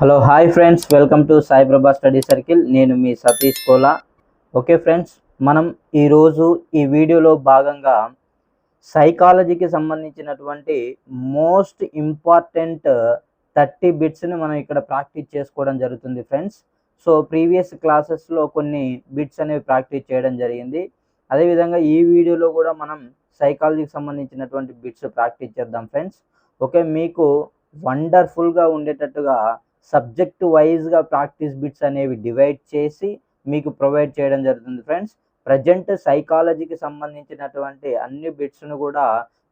Hello hi friends. Welcome to Saiprabha study circle. నేను మీ Satish Kola. Okay friends మనం ఈరోజు ఈ వీడియోలో భాగంగా సైకాలజీకి సంబంధించినటువంటి మోస్ట్ ఇంపార్టెంట్ థర్టీ బిట్స్ని మనం ఇక్కడ ప్రాక్టీస్ చేసుకోవడం జరుగుతుంది ఫ్రెండ్స్. సో ప్రీవియస్ క్లాసెస్లో కొన్ని బిట్స్ అనేవి ప్రాక్టీస్ చేయడం జరిగింది. అదేవిధంగా ఈ వీడియోలో కూడా మనం సైకాలజీకి సంబంధించినటువంటి బిట్స్ ప్రాక్టీస్ చేద్దాం ఫ్రెండ్స్. ఓకే మీకు వండర్ఫుల్గా ఉండేటట్టుగా సబ్జెక్ట్ వైజ్గా ప్రాక్టీస్ బిట్స్ అనేవి డివైడ్ చేసి మీకు ప్రొవైడ్ చేయడం జరుగుతుంది ఫ్రెండ్స్. ప్రజెంట్ సైకాలజీకి సంబంధించినటువంటి అన్ని బిట్స్ను కూడా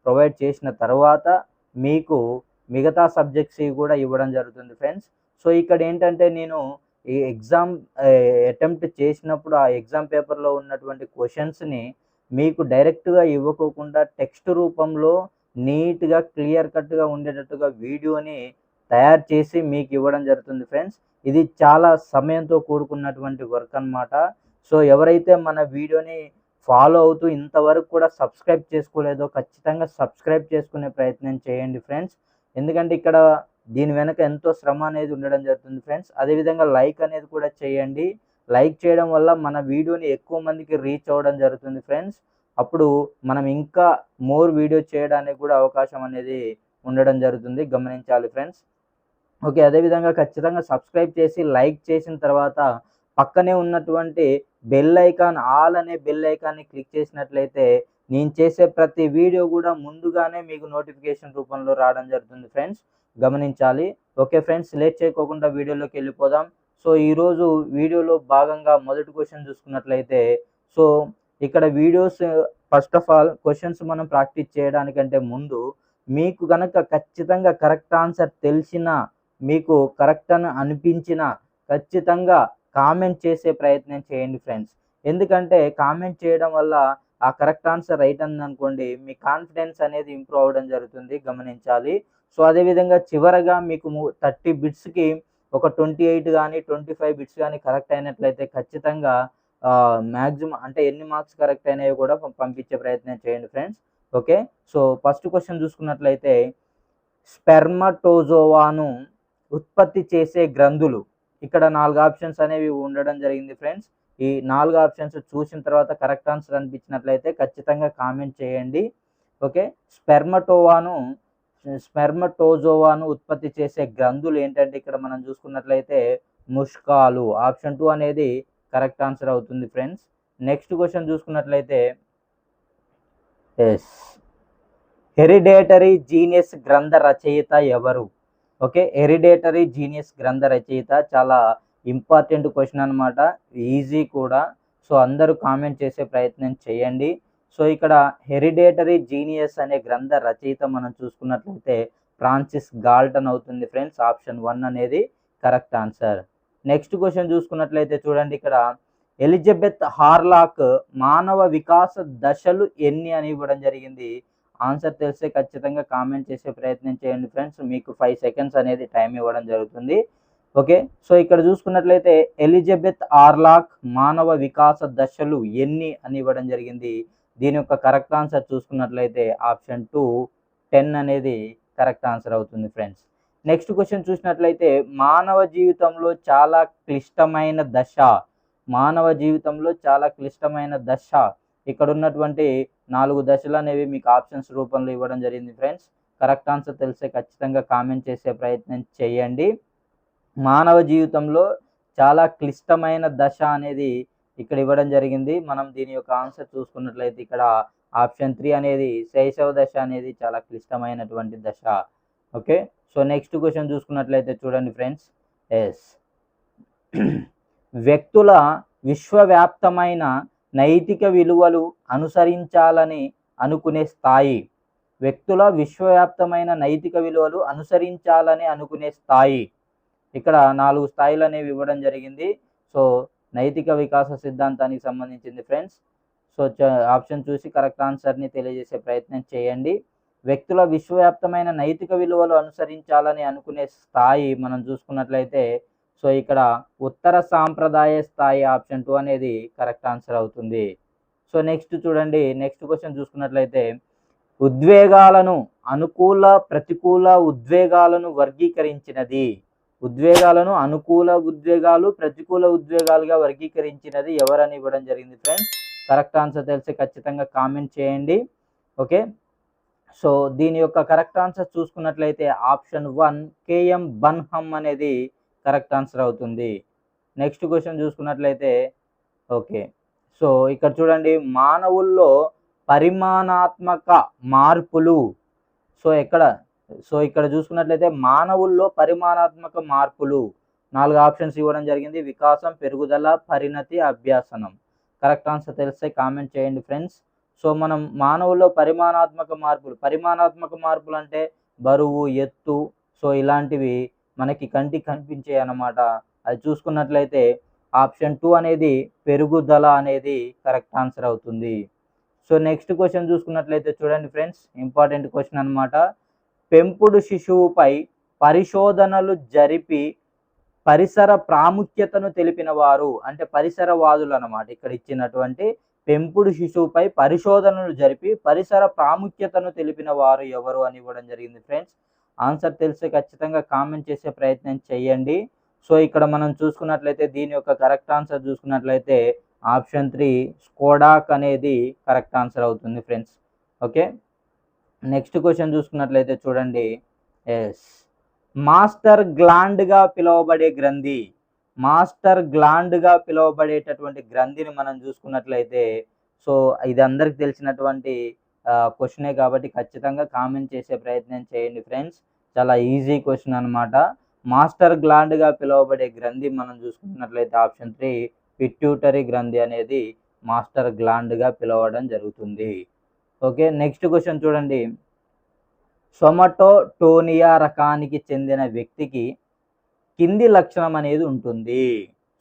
ప్రొవైడ్ చేసిన తర్వాత మీకు మిగతా సబ్జెక్ట్స్ కూడా ఇవ్వడం జరుగుతుంది ఫ్రెండ్స్. సో ఇక్కడ ఏంటంటే నేను ఈ ఎగ్జామ్ అటెంప్ట్ చేసినప్పుడు ఆ ఎగ్జామ్ పేపర్లో ఉన్నటువంటి క్వశ్చన్స్ని మీకు డైరెక్ట్గా ఇవ్వకోకుండా టెక్స్ట్ రూపంలో నీట్గా క్లియర్ కట్గా ఉండేటట్టుగా వీడియోని తయారు చేసి మీకు ఇవ్వడం జరుగుతుంది ఫ్రెండ్స్. ఇది చాలా సమయంతో కూడుకున్నటువంటి వర్క్ అన్నమాట. సో ఎవరైతే మన వీడియోని ఫాలో అవుతూ ఇంతవరకు కూడా సబ్స్క్రైబ్ చేసుకోలేదో ఖచ్చితంగా సబ్స్క్రైబ్ చేసుకునే ప్రయత్నం చేయండి ఫ్రెండ్స్. ఎందుకంటే ఇక్కడ దీని వెనక ఎంతో శ్రమ అనేది ఉండడం జరుగుతుంది ఫ్రెండ్స్. అదేవిధంగా లైక్ అనేది కూడా చేయండి. లైక్ చేయడం వల్ల మన వీడియోని ఎక్కువ మందికి రీచ్ అవ్వడం జరుగుతుంది ఫ్రెండ్స్. అప్పుడు మనం ఇంకా మోర్ వీడియో చేయడానికి కూడా అవకాశం అనేది ఉండడం జరుగుతుంది. గమనించాలి ఫ్రెండ్స్. ఓకే అదేవిధంగా ఖచ్చితంగా సబ్స్క్రైబ్ చేసి లైక్ చేసిన తర్వాత పక్కనే ఉన్నటువంటి బెల్ ఐకాన్ ఆల్ అనే బెల్ ఐకాన్ని క్లిక్ చేసినట్లయితే నేను చేసే ప్రతి వీడియో కూడా ముందుగానే మీకు నోటిఫికేషన్ రూపంలో రావడం జరుగుతుంది ఫ్రెండ్స్. గమనించాలి. ఓకే ఫ్రెండ్స్ లేట్ చేయకోకుండా వీడియోలోకి వెళ్ళిపోదాం. సో ఈరోజు వీడియోలో భాగంగా మొదటి క్వశ్చన్ చూసుకున్నట్లయితే సో ఇక్కడ videos first of all questions మనం ప్రాక్టీస్ చేయడానికంటే ముందు మీకు కనుక ఖచ్చితంగా కరెక్ట్ ఆన్సర్ తెలిసిన మీకు కరెక్ట్ అని అనిపించిన ఖచ్చితంగా కామెంట్ చేసే ప్రయత్నం చేయండి ఫ్రెండ్స్ ఎందుకంటే కామెంట్ చేయడం వల్ల ఆ కరెక్ట్ ఆన్సర్ రైట్ అందనుకోండి మీ కాన్ఫిడెన్స్ అనేది ఇంప్రూవ్ అవ్వడం జరుగుతుంది గమనించాలి. సో అదేవిధంగా చివరగా మీకు థర్టీ బిట్స్కి ఒక ట్వంటీ ఎయిట్ కానీ ట్వంటీ ఫైవ్ బిట్స్ కానీ కరెక్ట్ అయినట్లయితే ఖచ్చితంగా మ్యాక్సిమం అంటే ఎన్ని మార్క్స్ కరెక్ట్ అయినాయో కూడా పంపించే ప్రయత్నం చేయండి friends okay? So first question చూసుకున్నట్లయితే స్పెర్మటోజోవాను ఉత్పత్తి చేసే గ్రంథులు. ఇక్కడ నాలుగు ఆప్షన్స్ అనేవి ఉండడం జరిగింది ఫ్రెండ్స్. ఈ నాలుగు ఆప్షన్స్ చూసిన తర్వాత కరెక్ట్ ఆన్సర్ అనిపించినట్లయితే ఖచ్చితంగా కామెంట్ చేయండి. ఓకే? స్పెర్మటోవాను స్పెర్మటోజోవాను ఉత్పత్తి చేసే గ్రంథులు ఏంటంటే ఇక్కడ మనం చూసుకున్నట్లయితే ముష్కాలు. ఆప్షన్ టూ అనేది కరెక్ట్ ఆన్సర్ అవుతుంది ఫ్రెండ్స్. నెక్స్ట్ క్వశ్చన్ చూసుకున్నట్లయితే ఎస్. హెరిడేటరీ జీనియస్ గ్రంథ రచయిత ఎవరు? ఓకే? హెరిడేటరీ జీనియస్ గ్రంథ రచయిత చాలా ఇంపార్టెంట్ క్వశ్చన్ అనమాట ఈజీ కూడా. సో అందరూ కామెంట్ చేసే ప్రయత్నం చేయండి. సో ఇక్కడ హెరిడేటరీ జీనియస్ అనే గ్రంథ రచయిత మనం చూసుకున్నట్లయితే ఫ్రాన్సిస్ గాల్టన్ అవుతుంది ఫ్రెండ్స్. ఆప్షన్ వన్ అనేది కరెక్ట్ ఆన్సర్. నెక్స్ట్ క్వశ్చన్ చూసుకున్నట్లయితే చూడండి ఇక్కడ. ఎలిజబెత్ హార్లాక్ మానవ వికాస దశలు ఎన్ని అని ఇవ్వడం జరిగింది? ఆన్సర్ తెలిస్తే ఖచ్చితంగా కామెంట్ చేసే ప్రయత్నం చేయండి ఫ్రెండ్స్. మీకు ఫైవ్ సెకండ్స్ అనేది టైం ఇవ్వడం జరుగుతుంది. ఓకే? సో ఇక్కడ చూసుకున్నట్లయితే ఎలిజబెత్ ఆర్లాక్ మానవ వికాస దశలు ఎన్ని అని ఇవ్వడం జరిగింది. దీని యొక్క కరెక్ట్ ఆన్సర్ చూసుకున్నట్లయితే ఆప్షన్ టూ టెన్ అనేది కరెక్ట్ ఆన్సర్ అవుతుంది ఫ్రెండ్స్. నెక్స్ట్ క్వశ్చన్ చూసినట్లయితే మానవ జీవితంలో చాలా క్లిష్టమైన దశ. మానవ జీవితంలో చాలా క్లిష్టమైన దశ. ఇక్కడ ఉన్నటువంటి నాలుగు దశలు అనేవి మీకు ఆప్షన్స్ రూపంలో ఇవ్వడం జరిగింది ఫ్రెండ్స్. కరెక్ట్ ఆన్సర్ తెలిస్తే ఖచ్చితంగా కామెంట్ చేసే ప్రయత్నం చేయండి. మానవ జీవితంలో చాలా క్లిష్టమైన దశ అనేది ఇక్కడ ఇవ్వడం జరిగింది. మనం దీని యొక్క ఆన్సర్ చూసుకున్నట్లయితే ఇక్కడ ఆప్షన్ త్రీ అనేది శైశవ దశ అనేది చాలా క్లిష్టమైనటువంటి దశ. ఓకే? సో నెక్స్ట్ క్వశ్చన్ చూసుకున్నట్లయితే చూడండి ఫ్రెండ్స్. ఎస్. వ్యక్తుల విశ్వవ్యాప్తమైన నైతిక విలువలు అనుసరించాలని అనుకునే స్థాయి. వ్యక్తుల విశ్వవ్యాప్తమైన నైతిక విలువలు అనుసరించాలని అనుకునే స్థాయి. ఇక్కడ నాలుగు స్థాయిలు అనేవి ఇవ్వడం జరిగింది. సో నైతిక వికాస సిద్ధాంతానికి సంబంధించింది ఫ్రెండ్స్. సో ఆప్షన్ చూసి కరెక్ట్ ఆన్సర్ని తెలియజేసే ప్రయత్నం చేయండి. వ్యక్తుల విశ్వవ్యాప్తమైన నైతిక విలువలు అనుసరించాలని అనుకునే స్థాయి మనం చూసుకున్నట్లయితే సో ఇక్కడ ఉత్తర సాంప్రదాయ స్థాయి ఆప్షన్ టూ అనేది కరెక్ట్ ఆన్సర్ అవుతుంది. సో నెక్స్ట్ చూడండి నెక్స్ట్ క్వశ్చన్ చూసుకున్నట్లయితే ఉద్వేగాలను అనుకూల ప్రతికూల ఉద్వేగాలను వర్గీకరించినది. ఉద్వేగాలను అనుకూల ఉద్వేగాలు ప్రతికూల ఉద్వేగాలుగా వర్గీకరించినది ఎవరని ఇవ్వడం జరిగింది ఫ్రెండ్స్? కరెక్ట్ ఆన్సర్ తెలిసి ఖచ్చితంగా కామెంట్ చేయండి. ఓకే? సో దీని యొక్క కరెక్ట్ ఆన్సర్ చూసుకున్నట్లయితే ఆప్షన్ వన్ కేఎం బన్హమ్ అనేది కరెక్ట్ ఆన్సర్ అవుతుంది. నెక్స్ట్ క్వశ్చన్ చూసుకున్నట్లయితే ఓకే. సో ఇక్కడ చూడండి మానవుల్లో పరిమాణాత్మక మార్పులు. సో ఎక్కడ? సో ఇక్కడ చూసుకున్నట్లయితే మానవుల్లో పరిమాణాత్మక మార్పులు. నాలుగు ఆప్షన్స్ ఇవ్వడం జరిగింది. వికాసం పెరుగుదల పరిణతి అభ్యాసనం. కరెక్ట్ ఆన్సర్ తెలిస్తే కామెంట్ చేయండి ఫ్రెండ్స్. సో మనం మానవుల్లో పరిమాణాత్మక మార్పులు. పరిమాణాత్మక మార్పులు అంటే బరువు ఎత్తు. సో ఇలాంటివి మనకి కంటికి కనిపించాయి అన్నమాట. అది చూసుకున్నట్లయితే ఆప్షన్ టూ అనేది పెరుగుదల అనేది కరెక్ట్ ఆన్సర్ అవుతుంది. సో నెక్స్ట్ క్వశ్చన్ చూసుకున్నట్లయితే చూడండి ఫ్రెండ్స్ ఇంపార్టెంట్ క్వశ్చన్ అన్నమాట. పెంపుడు శిశువుపై పరిశోధనలు జరిపి పరిసర ప్రాముఖ్యతను తెలిపిన వారు అంటే పరిసరవాదులు అన్నమాట ఇక్కడ ఇచ్చినటువంటి పెంపుడు శిశువుపై పరిశోధనలు జరిపి పరిసర ప్రాముఖ్యతను తెలిపిన వారు ఎవరు అని ఇవ్వడం జరిగింది ఫ్రెండ్స్. ఆన్సర్ తెలిస్తే ఖచ్చితంగా కామెంట్ చేసే ప్రయత్నం చేయండి. సో ఇక్కడ మనం చూసుకున్నట్లయితే దీని యొక్క కరెక్ట్ ఆన్సర్ చూసుకున్నట్లయితే ఆప్షన్ త్రీ స్కోడాక్ అనేది కరెక్ట్ ఆన్సర్ అవుతుంది ఫ్రెండ్స్. ఓకే? నెక్స్ట్ క్వశ్చన్ చూసుకున్నట్లయితే చూడండి. ఎస్. మాస్టర్ గ్లాండ్గా పిలువబడే గ్రంథి. మాస్టర్ గ్లాండ్గా పిలువబడేటటువంటి గ్రంథిని మనం చూసుకున్నట్లయితే సో ఇది అందరికి తెలిసినటువంటి క్వశ్చనే కాబట్టి ఖచ్చితంగా కామెంట్ చేసే ప్రయత్నం చేయండి ఫ్రెండ్స్ చాలా ఈజీ క్వశ్చన్ అనమాట మాస్టర్ గ్లాండ్గా పిలువబడే గ్రంథి మనం చూసుకున్నట్లయితే ఆప్షన్ త్రీ పిట్యూటరీ గ్రంథి అనేది మాస్టర్ గ్లాండ్గా పిలవడం జరుగుతుంది. ఓకే నెక్స్ట్ క్వశ్చన్ చూడండి. సొమటోటోనియా రకానికి చెందిన వ్యక్తికి కింది లక్షణం అనేది ఉంటుంది.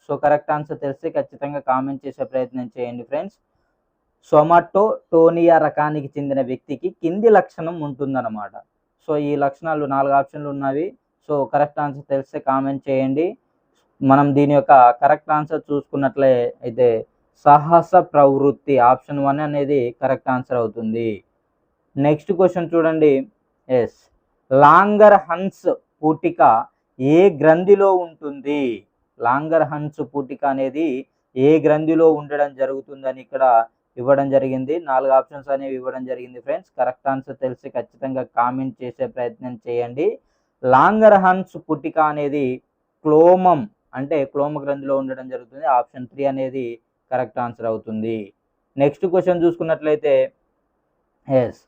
సో కరెక్ట్ ఆన్సర్ తెలిస్తే ఖచ్చితంగా కామెంట్ చేసే ప్రయత్నం చేయండి ఫ్రెండ్స్ సొమాటోటోనియా రకానికి చెందిన వ్యక్తికి కింది లక్షణం ఉంటుందన్నమాట. సో ఈ లక్షణాలు నాలుగు ఆప్షన్లు ఉన్నవి. సో కరెక్ట్ ఆన్సర్ తెలిస్తే కామెంట్ చేయండి. మనం దీని యొక్క కరెక్ట్ ఆన్సర్ చూసుకున్నట్లే అయితే సాహస ప్రవృత్తి ఆప్షన్ వన్ అనేది కరెక్ట్ ఆన్సర్ అవుతుంది. నెక్స్ట్ క్వశ్చన్ చూడండి. ఎస్. లాంగర్ హన్స్ పూటిక ఏ గ్రంథిలో ఉంటుంది? లాంగర్ హన్స్ పూటిక అనేది ఏ గ్రంథిలో ఉండడం జరుగుతుందని ఇక్కడ ఇవ్వడం జరిగింది. నాలుగు ఆప్షన్స్ అనేవి ఇవ్వడం జరిగింది ఫ్రెండ్స్. కరెక్ట్ ఆన్సర్ తెలిసి ఖచ్చితంగా కామెంట్ చేసే ప్రయత్నం చేయండి. లాంగర్ హన్స్ పుట్టిక అనేది క్లోమం అంటే క్లోమ గ్రంథిలో ఉండడం జరుగుతుంది. ఆప్షన్ త్రీ అనేది కరెక్ట్ ఆన్సర్ అవుతుంది. నెక్స్ట్ క్వశ్చన్ చూసుకున్నట్లయితే ఎస్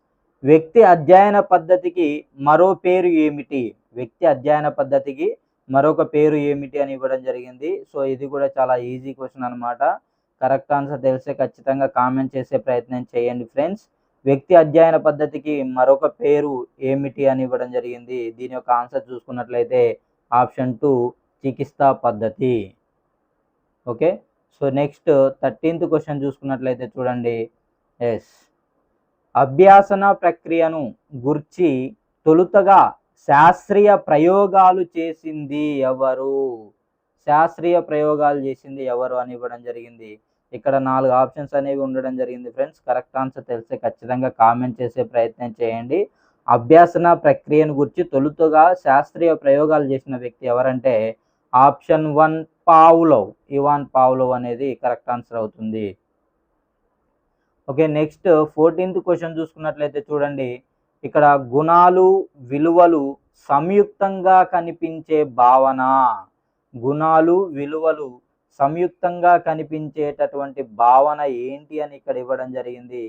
వ్యక్తి అధ్యయన పద్ధతికి మరో పేరు ఏమిటి? వ్యక్తి అధ్యయన పద్ధతికి మరొక పేరు ఏమిటి అని ఇవ్వడం జరిగింది. సో ఇది కూడా చాలా ఈజీ క్వశ్చన్ అనమాట కరెక్ట్ ఆన్సర్ తెలిస్తే ఖచ్చితంగా కామెంట్ చేసే ప్రయత్నం చేయండి ఫ్రెండ్స్. వ్యక్తి అధ్యయన పద్ధతికి మరొక పేరు ఏమిటి అని ఇవ్వడం జరిగింది. దీని యొక్క ఆన్సర్ చూసుకున్నట్లయితే ఆప్షన్ టూ చికిత్సా పద్ధతి. Okay? So next thirteenth question చూసుకున్నట్లయితే చూడండి. ఎస్. అభ్యాసన ప్రక్రియను గుర్చి తొలుతగా శాస్త్రీయ ప్రయోగాలు చేసింది ఎవరు? శాస్త్రీయ ప్రయోగాలు చేసింది ఎవరు అని ఇవ్వడం జరిగింది. ఇక్కడ నాలుగు ఆప్షన్స్ అనేవి ఉండడం జరిగింది ఫ్రెండ్స్. కరెక్ట్ ఆన్సర్ తెలిస్తే ఖచ్చితంగా కామెంట్ చేసే ప్రయత్నం చేయండి. అభ్యాసన ప్రక్రియను గురించి తొలుతగా శాస్త్రీయ ప్రయోగాలు చేసిన వ్యక్తి ఎవరంటే option one Pavlov. Ivan Pavlov అనేది కరెక్ట్ ఆన్సర్ అవుతుంది. ఓకే నెక్స్ట్ ఫోర్టీన్త్ క్వశ్చన్ చూసుకున్నట్లయితే చూడండి. ఇక్కడ గుణాలు విలువలు సంయుక్తంగా కనిపించే భావన. గుణాలు విలువలు సంయుక్తంగా కనిపించేటటువంటి భావన ఏంటి అని ఇక్కడ ఇవ్వడం జరిగింది.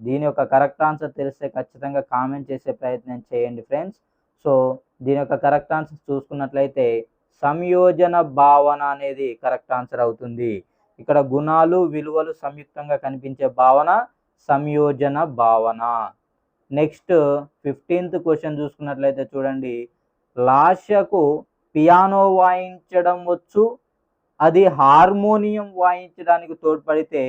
దీని యొక్క కరెక్ట్ ఆన్సర్ తెలిస్తే ఖచ్చితంగా కామెంట్ చేసే ప్రయత్నం చేయండి ఫ్రెండ్స్. సో దీని యొక్క కరెక్ట్ ఆన్సర్ చూసుకున్నట్లయితే సంయోజన భావన అనేది కరెక్ట్ ఆన్సర్ అవుతుంది. ఇక్కడ గుణాలు విలువలు సంయుక్తంగా కనిపించే భావన సంయోజన భావన. నెక్స్ట్ ఫిఫ్టీన్త్ క్వశ్చన్ చూసుకున్నట్లయితే చూడండి. లాషకు పియానో వాయించడం వచ్చు అది హార్మోనియం వాయించడానికి తోడ్పడితే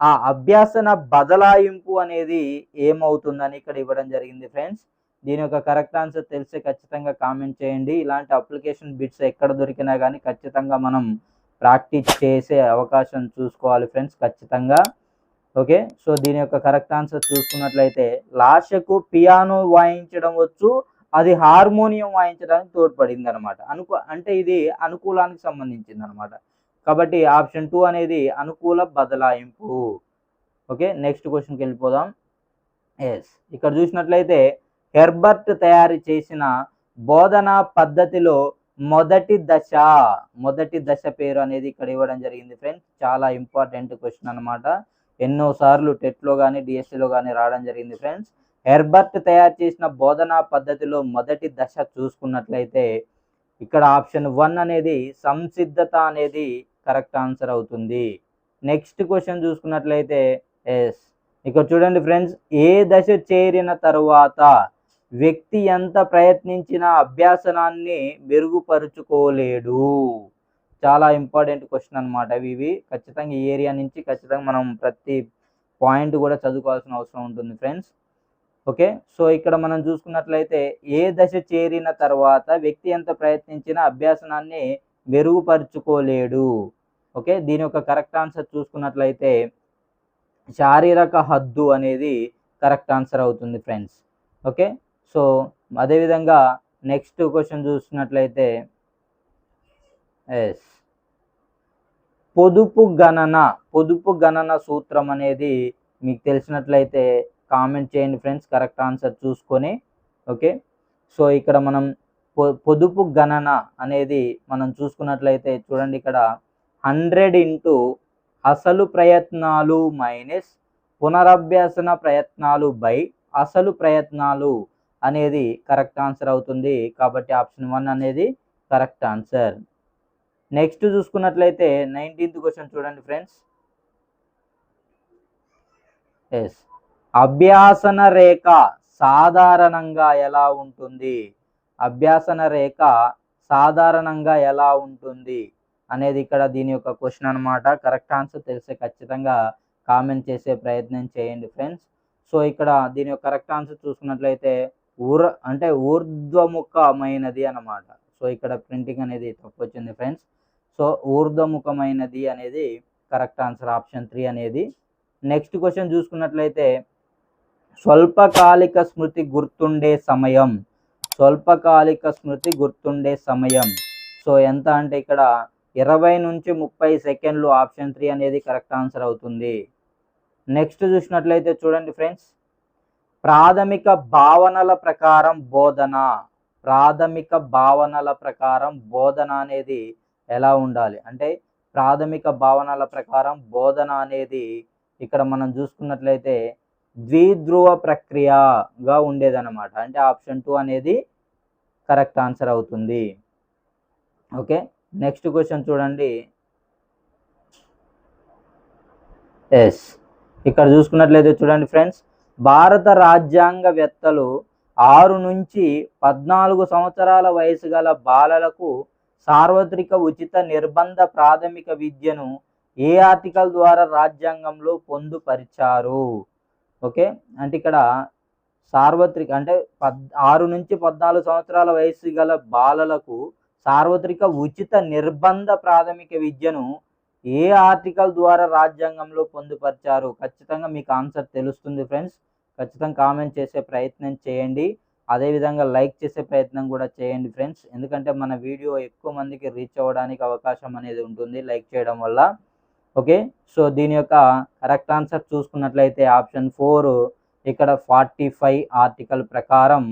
ఆ అభ్యాసన బదలాయింపు అనేది ఏమవుతుందని ఇక్కడ ఇవ్వడం జరిగింది ఫ్రెండ్స్. దీని యొక్క కరెక్ట్ ఆన్సర్ తెలిస్తే ఖచ్చితంగా కామెంట్ చేయండి. ఇలాంటి అప్లికేషన్ బిట్స్ ఎక్కడ దొరికినా కానీ ఖచ్చితంగా మనం ప్రాక్టీస్ చేసే అవకాశం చూసుకోవాలి ఫ్రెండ్స్ ఖచ్చితంగా. ఓకే? సో దీని యొక్క కరెక్ట్ ఆన్సర్ చూసుకున్నట్లయితే లాషకు పియానో వాయించడం వచ్చు అది హార్మోనియం వాయించడానికి తోడ్పడింది అనమాట అనుకూ అంటే ఇది అనుకూలానికి సంబంధించింది అనమాట కాబట్టి ఆప్షన్ టూ అనేది అనుకూల బదలాయింపు. ఓకే నెక్స్ట్ క్వశ్చన్కి వెళ్ళిపోదాం. ఎస్ ఇక్కడ చూసినట్లయితే హెర్బర్ట్ తయారు చేసిన బోధనా పద్ధతిలో మొదటి దశ మొదటి దశ పేరు అనేది ఇక్కడ ఇవ్వడం జరిగింది ఫ్రెండ్స్. చాలా ఇంపార్టెంట్ క్వశ్చన్ అనమాట. ఎన్నో సార్లు టెట్లో కానీ డిఎస్సిలో కానీ రావడం జరిగింది ఫ్రెండ్స్. హెర్బర్ట్ తయారు చేసిన బోధనా పద్ధతిలో మొదటి దశ చూసుకున్నట్లయితే ఇక్కడ ఆప్షన్ వన్ అనేది సంసిద్ధత అనేది కరెక్ట్ ఆన్సర్ అవుతుంది. నెక్స్ట్ క్వశ్చన్ చూసుకున్నట్లయితే ఎస్. ఇక్కడ చూడండి ఫ్రెండ్స్ ఏ దశ చేరిన తరువాత వ్యక్తి ఎంత ప్రయత్నించినా అభ్యాసనాన్ని మెరుగుపరుచుకోలేడు? చాలా ఇంపార్టెంట్ క్వశ్చన్ అనమాట ఇవి. ఖచ్చితంగా ఈ ఏరియా నుంచి ఖచ్చితంగా మనం ప్రతి పాయింట్ కూడా చదువుకోవాల్సిన అవసరం ఉంటుంది ఫ్రెండ్స్. ఓకే? సో ఇక్కడ మనం చూసుకున్నట్లయితే ఏ దశ చేరిన తర్వాత వ్యక్తి ఎంత ప్రయత్నించినా అభ్యాసనాన్ని మెరుగుపరుచుకోలేడు. ఓకే? దీని యొక్క కరెక్ట్ ఆన్సర్ చూసుకున్నట్లయితే శారీరక హద్దు అనేది కరెక్ట్ ఆన్సర్ అవుతుంది ఫ్రెండ్స్. ఓకే? సో అదేవిధంగా నెక్స్ట్ క్వశ్చన్ చూసినట్లయితే ఎస్. పొదుపు గణన పొదుపు గణన సూత్రం అనేది మీకు తెలిసినట్లయితే కామెంట్ చేయండి ఫ్రెండ్స్ కరెక్ట్ ఆన్సర్ చూసుకొని ఓకే? సో ఇక్కడ మనం పొ పొదుపు గణన అనేది మనం చూసుకున్నట్లయితే చూడండి ఇక్కడ హండ్రెడ్ ఇంటూ అసలు ప్రయత్నాలు మైనస్ పునరభ్యాసన ప్రయత్నాలు బై అసలు ప్రయత్నాలు అనేది కరెక్ట్ ఆన్సర్ అవుతుంది. కాబట్టి ఆప్షన్ వన్ అనేది కరెక్ట్ ఆన్సర్. నెక్స్ట్ చూసుకున్నట్లయితే నైన్టీన్త్ క్వశ్చన్ చూడండి ఫ్రెండ్స్. ఎస్. అభ్యాసన రేఖ సాధారణంగా ఎలా ఉంటుంది? అభ్యాసన రేఖ సాధారణంగా ఎలా ఉంటుంది? అనేది ఇక్కడ దీని యొక్క క్వశ్చన్ అనమాట కరెక్ట్ ఆన్సర్ తెలిసే ఖచ్చితంగా కామెంట్ చేసే ప్రయత్నం చేయండి ఫ్రెండ్స్ సో ఇక్కడ దీని యొక్క కరెక్ట్ ఆన్సర్ చూసుకున్నట్లయితే ఊర్ అంటే ఊర్ధ్వముఖమైనది అన్నమాట. సో ఇక్కడ ప్రింటింగ్ అనేది తప్పు వచ్చింది ఫ్రెండ్స్ సో ఊర్ధ్వముఖమైనది అనేది కరెక్ట్ ఆన్సర్ ఆప్షన్ త్రీ అనేది. నెక్స్ట్ క్వశ్చన్ చూసుకున్నట్లయితే స్వల్పకాలిక స్మృతి గుర్తుండే సమయం. స్వల్పకాలిక స్మృతి గుర్తుండే సమయం. సో ఎంత అంటే ఇక్కడ ఇరవై నుంచి ముప్పై సెకండ్లు ఆప్షన్ త్రీ అనేది కరెక్ట్ ఆన్సర్ అవుతుంది. నెక్స్ట్ చూసినట్లయితే చూడండి ఫ్రెండ్స్. ప్రాథమిక భావనల ప్రకారం బోధన. ప్రాథమిక భావనల ప్రకారం బోధన అనేది ఎలా ఉండాలి? అంటే ప్రాథమిక భావనల ప్రకారం బోధన అనేది ఇక్కడ మనం చూసుకున్నట్లయితే ద్విధ్రువ ప్రక్రియగా ఉండేదన్నమాట. అంటే ఆప్షన్ టూ అనేది కరెక్ట్ ఆన్సర్ అవుతుంది. ఓకే నెక్స్ట్ క్వశ్చన్ చూడండి. ఎస్ ఇక్కడ చూసుకున్నట్లయితే చూడండి ఫ్రెండ్స్ భారత రాజ్యాంగవేత్తలు ఆరు నుంచి పద్నాలుగు సంవత్సరాల వయసు గల బాలలకు సార్వత్రిక ఉచిత నిర్బంధ ప్రాథమిక విద్యను ఏ ఆర్టికల్ ద్వారా రాజ్యాంగంలో పొందుపరిచారు? ఓకే? అంటే ఇక్కడ సార్వత్రిక అంటే పద్ ఆరు నుంచి పద్నాలుగు సంవత్సరాల వయసు గల బాలలకు సార్వత్రిక ఉచిత నిర్బంధ ప్రాథమిక విద్యను ఏ ఆర్టికల్ ద్వారా రాజ్యాంగంలో పొందుపరిచారు ఖచ్చితంగా మీకు ఆన్సర్ తెలుస్తుంది ఫ్రెండ్స్. ఖచ్చితంగా కామెంట్ చేసే ప్రయత్నం చేయండి. అదేవిధంగా లైక్ చేసే ప్రయత్నం కూడా చేయండి ఫ్రెండ్స్. ఎందుకంటే మన వీడియో ఎక్కువ మందికి రీచ్ అవ్వడానికి అవకాశం అనేది ఉంటుంది లైక్ చేయడం వల్ల. ఓకే? సో దీని యొక్క కరెక్ట్ ఆన్సర్ చూసుకున్నట్లయితే ఆప్షన్ ఫోర్ ఇక్కడ ఫార్టీ ఫైవ్ ఆర్టికల్ ప్రకారం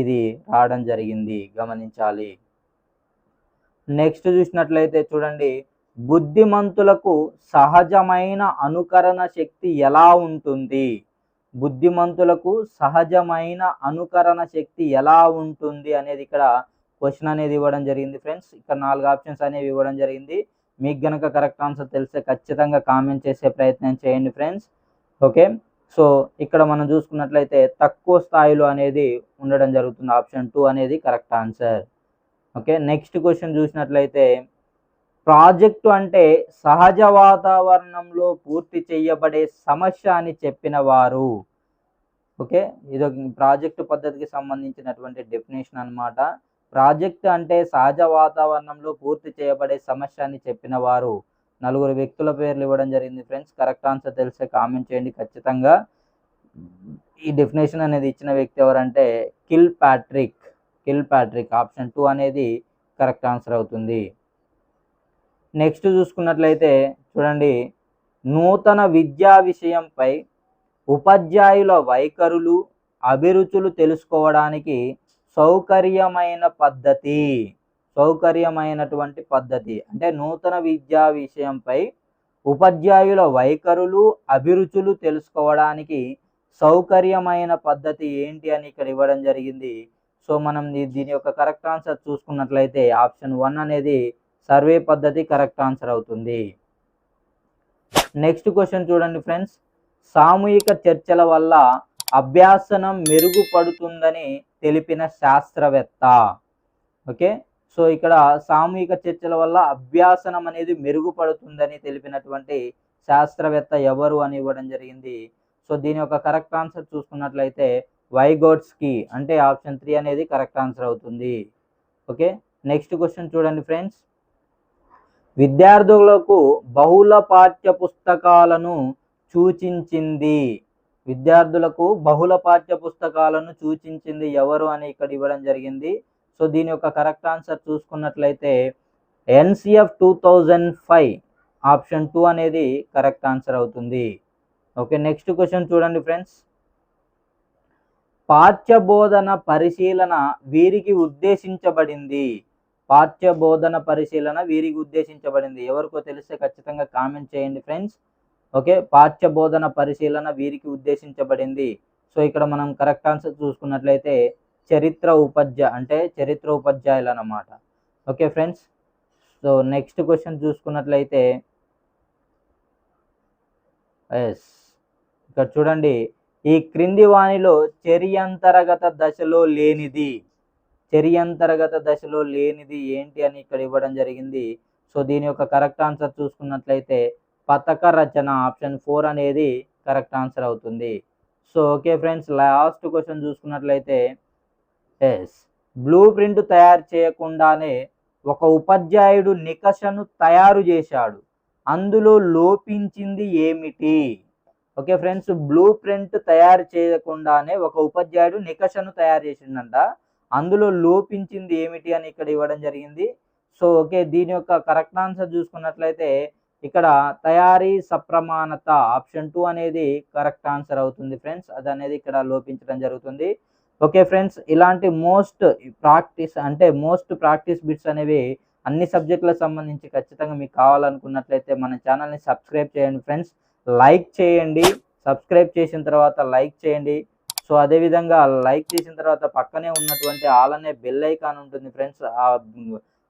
ఇది రావడం జరిగింది. గమనించాలి. నెక్స్ట్ చూసినట్లయితే చూడండి. బుద్ధిమంతులకు సహజమైన అనుకరణ శక్తి ఎలా ఉంటుంది? బుద్ధిమంతులకు సహజమైన అనుకరణ శక్తి ఎలా ఉంటుంది అనేది ఇక్కడ క్వశ్చన్ అనేది ఇవ్వడం జరిగింది ఫ్రెండ్స్. ఇక్కడ నాలుగు ఆప్షన్స్ అనేవి ఇవ్వడం జరిగింది. మీకు గనక కరెక్ట్ ఆన్సర్ తెలిస్తే ఖచ్చితంగా కామెంట్ చేసే ప్రయత్నం చేయండి ఫ్రెండ్స్ ఓకే సో ఇక్కడ మనం చూసుకున్నట్లయితే తక్కువ స్థాయిలో అనేది ఉండడం జరుగుతుంది. ఆప్షన్ టూ అనేది correct answer okay next question చూసినట్లయితే ప్రాజెక్టు అంటే సహజ వాతావరణంలో పూర్తి చేయబడే సమస్య అని చెప్పిన వారు. ఓకే ఇది ప్రాజెక్టు పద్ధతికి సంబంధించినటువంటి డెఫినేషన్ అన్నమాట. ప్రాజెక్ట్ అంటే సహజ వాతావరణంలో పూర్తి చేయబడే సమస్య అని చెప్పిన వారు. నలుగురు వ్యక్తుల పేర్లు ఇవ్వడం జరిగింది ఫ్రెండ్స్. కరెక్ట్ ఆన్సర్ తెలిస్తే కామెంట్ చేయండి ఖచ్చితంగా. ఈ డెఫినేషన్ అనేది ఇచ్చిన వ్యక్తి ఎవరంటే Kilpatrick. Kilpatrick option two అనేది కరెక్ట్ ఆన్సర్ అవుతుంది. నెక్స్ట్ చూసుకున్నట్లయితే చూడండి. నూతన విద్యా విషయంపై ఉపాధ్యాయుల వైఖరులు అభిరుచులు తెలుసుకోవడానికి సౌకర్యమైన పద్ధతి. సౌకర్యమైనటువంటి పద్ధతి. అంటే నూతన విద్యా విషయంపై ఉపాధ్యాయుల వైఖరులు అభిరుచులు తెలుసుకోవడానికి సౌకర్యమైన పద్ధతి ఏంటి అని ఇక్కడ ఇవ్వడం జరిగింది. సో మనం దీని యొక్క కరెక్ట్ ఆన్సర్ చూసుకున్నట్లయితే ఆప్షన్ వన్ అనేది సర్వే పద్ధతి కరెక్ట్ ఆన్సర్ అవుతుంది. నెక్స్ట్ క్వశ్చన్ చూడండి ఫ్రెండ్స్. సామూహిక చర్చల వల్ల అభ్యాసనం మెరుగుపడుతుందని తెలిపిన శాస్త్రవేత్త. ఓకే? సో ఇక్కడ సామూహిక చర్చల వల్ల అభ్యాసనం అనేది మెరుగుపడుతుందని తెలిపినటువంటి శాస్త్రవేత్త ఎవరు అని ఇవ్వడం జరిగింది. సో దీని యొక్క కరెక్ట్ ఆన్సర్ చూసుకున్నట్లయితే వైగోట్స్కి అంటే ఆప్షన్ త్రీ అనేది కరెక్ట్ ఆన్సర్ అవుతుంది. ఓకే? నెక్స్ట్ క్వశ్చన్ చూడండి ఫ్రెండ్స్. విద్యార్థులకు బహుళ పాఠ్య పుస్తకాలను సూచించింది. విద్యార్థులకు బహుళ పాఠ్య పుస్తకాలను సూచించింది ఎవరు అని ఇక్కడ ఇవ్వడం జరిగింది. సో దీని యొక్క కరెక్ట్ ఆన్సర్ చూసుకున్నట్లయితే NCF two thousand five option two అనేది కరెక్ట్ ఆన్సర్ అవుతుంది. ఓకే నెక్స్ట్ క్వశ్చన్ చూడండి ఫ్రెండ్స్. పాఠ్య బోధన పరిశీలన వీరికి ఉద్దేశించబడింది. పాఠ్య బోధన పరిశీలన వీరికి ఉద్దేశించబడింది. ఎవరికో తెలిస్తే ఖచ్చితంగా కామెంట్ చేయండి ఫ్రెండ్స్. ఓకే? పాఠ్య బోధన పరిశీలన వీరికి ఉద్దేశించబడింది. సో ఇక్కడ మనం కరెక్ట్ ఆన్సర్ చూసుకున్నట్లయితే చరిత్ర ఉపాధ్యాయ అంటే చరిత్ర ఉపాధ్యాయులు అన్నమాట okay friends? So next question చూసుకున్నట్లయితే ఎస్. ఇక్కడ చూడండి. ఈ క్రింది వాణిలో చర్యంతరగత దశలో లేనిది. చర్యంతరగత దశలో లేనిది ఏంటి అని ఇక్కడ ఇవ్వడం జరిగింది. సో దీని యొక్క కరెక్ట్ ఆన్సర్ చూసుకున్నట్లయితే పథక రచన ఆప్షన్ ఫోర్ అనేది కరెక్ట్ ఆన్సర్ అవుతుంది. So okay friends last question చూసుకున్నట్లయితే ఎస్ బ్లూ ప్రింట్ తయారు చేయకుండానే ఒక ఉపాధ్యాయుడు నికషను తయారు చేశాడు. అందులో లోపించింది ఏమిటి? ఓకే ఫ్రెండ్స్ బ్లూ ప్రింట్ తయారు చేయకుండానే ఒక ఉపాధ్యాయుడు నికషను తయారు చేసిండంట అందులో లోపించింది ఏమిటి అని ఇక్కడ ఇవ్వడం జరిగింది. సో ఓకే దీని యొక్క కరెక్ట్ ఆన్సర్ చూసుకున్నట్లయితే ఇక్కడ తయారీ సప్రమాణత ఆప్షన్ టూ అనేది కరెక్ట్ ఆన్సర్ అవుతుంది ఫ్రెండ్స్. అది అనేది ఇక్కడ లోపించడం జరుగుతుంది. ఓకే ఫ్రెండ్స్ ఇలాంటి మోస్ట్ ప్రాక్టీస్ అంటే మోస్ట్ ప్రాక్టీస్ బిట్స్ అనేవి అన్ని సబ్జెక్టులకు సంబంధించి ఖచ్చితంగా మీకు కావాలనుకున్నట్లయితే మన ఛానల్ని సబ్స్క్రైబ్ చేయండి ఫ్రెండ్స్. లైక్ చేయండి సబ్స్క్రైబ్ చేసిన తర్వాత లైక్ చేయండి. సో అదేవిధంగా లైక్ చేసిన తర్వాత పక్కనే ఉన్నటువంటి ఆల్ అనే బెల్ ఐకాన్ ఉంటుంది ఫ్రెండ్స్.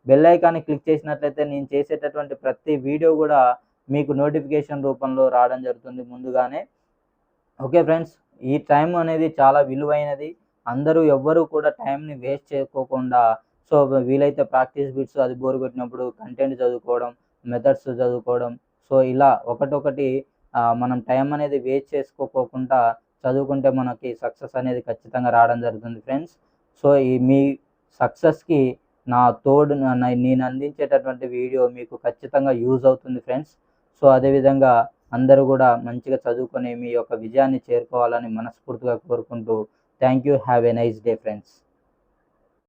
బెల్ ఐకాన్ని క్లిక్ చేసినట్లయితే నేను చేసేటటువంటి ప్రతి వీడియో కూడా మీకు నోటిఫికేషన్ రూపంలో రావడం జరుగుతుంది ముందుగానే. ఓకే ఫ్రెండ్స్ ఈ టైం అనేది చాలా విలువైనది. అందరూ ఎవ్వరూ కూడా టైంని వేస్ట్ చేసుకోకుండా సో వీలైతే ప్రాక్టీస్ బిట్స్ అది బోర్ కొట్టినప్పుడు కంటెంట్ చదువుకోవడం మెథడ్స్ చదువుకోవడం సో ఇలా ఒకటొకటి మనం టైం అనేది వేస్ట్ చేసుకోకుండా చదువుకుంటే మనకి సక్సెస్ అనేది ఖచ్చితంగా రావడం జరుగుతుంది ఫ్రెండ్స్ సో ఈ మీ సక్సెస్కి నా తోడు నేను అందించేటటువంటి వీడియో మీకు ఖచ్చితంగా యూజ్ అవుతుంది ఫ్రెండ్స్. సో అదేవిధంగా అందరూ కూడా మంచిగా చదువుకొని మీ యొక్క విజయాన్ని చేరుకోవాలని మనస్ఫూర్తిగా కోరుకుంటూ thank you have a nice day friends.